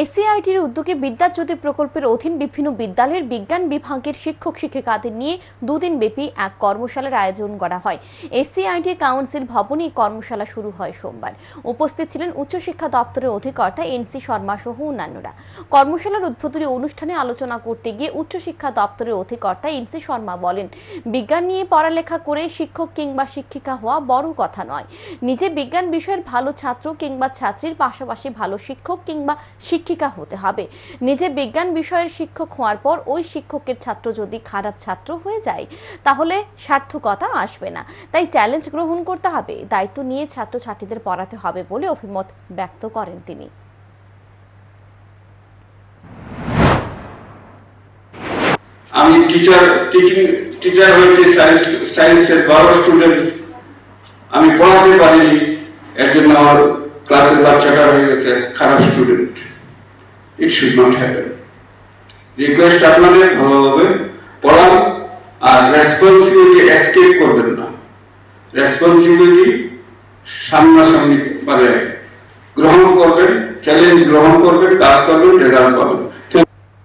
এসিআইটির উদ্যোগে বিদ্যাজ্যোতি প্রকল্পের অধীন বিভিন্ন বিদ্যালয়ের বিজ্ঞান বিভাগের শিক্ষক শিক্ষিকাদের নিয়ে দুদিন ব্যাপী এক কর্মশালার আয়োজন করা হয়। এসিআইটি কাউন্সিল ভবনে কর্মশালা শুরু হয় সোমবার। উপস্থিত ছিলেন উচ্চশিক্ষা দপ্তরের অধিকর্তা এনসি শর্মা সহ অন্যান্যরা। কর্মশালার উদ্বোধনী অনুষ্ঠানে আলোচনা করতে গিয়ে উচ্চশিক্ষা দপ্তরের অধিকর্তা এনসি শর্মা বলেন, বিজ্ঞান নিয়ে পড়ালেখা করে শিক্ষক কিংবা শিক্ষিকা হওয়া বড় কথা নয়। নিজে বিজ্ঞান বিষয়ের ভালো ছাত্র কিংবা ছাত্রীর পাশাপাশি ভালো শিক্ষক কিংবা শিক্ষিকা হতে হবে। নিজে বিজ্ঞান বিষয়ের শিক্ষক হওয়ার পর ওই শিক্ষকের ছাত্র যদি খারাপ ছাত্র হয়ে যায়, তাহলে সার্থকতা আসবে না। তাই চ্যালেঞ্জ গ্রহণ করতে হবে, দায়িত্ব নিয়ে ছাত্রছাত্রীদের পড়াতে হবে বলে অভিমত ব্যক্ত করেন তিনি। আমি টিচার টিচিং টিচার হয়েছে সায়েন্স সায়েন্সের বারো স্টুডেন্ট আমি পড়াতে পারিনি, এর জন্য আমার ক্লাসের বাচ্চাটা হয়ে গেছে, খারাপ student it should not happen request আপনাদের ভালোভাবে পড়ান আর রেসপন্সিবিলিটি এসকেপ করবেন না। রেসপন্সিবিলিটি সামনাসামনি মানে গ্রহণ করবেন চ্যালেঞ্জ গ্রহণ করবেন, কাজ করবেন রেজাল্ট পাবেন।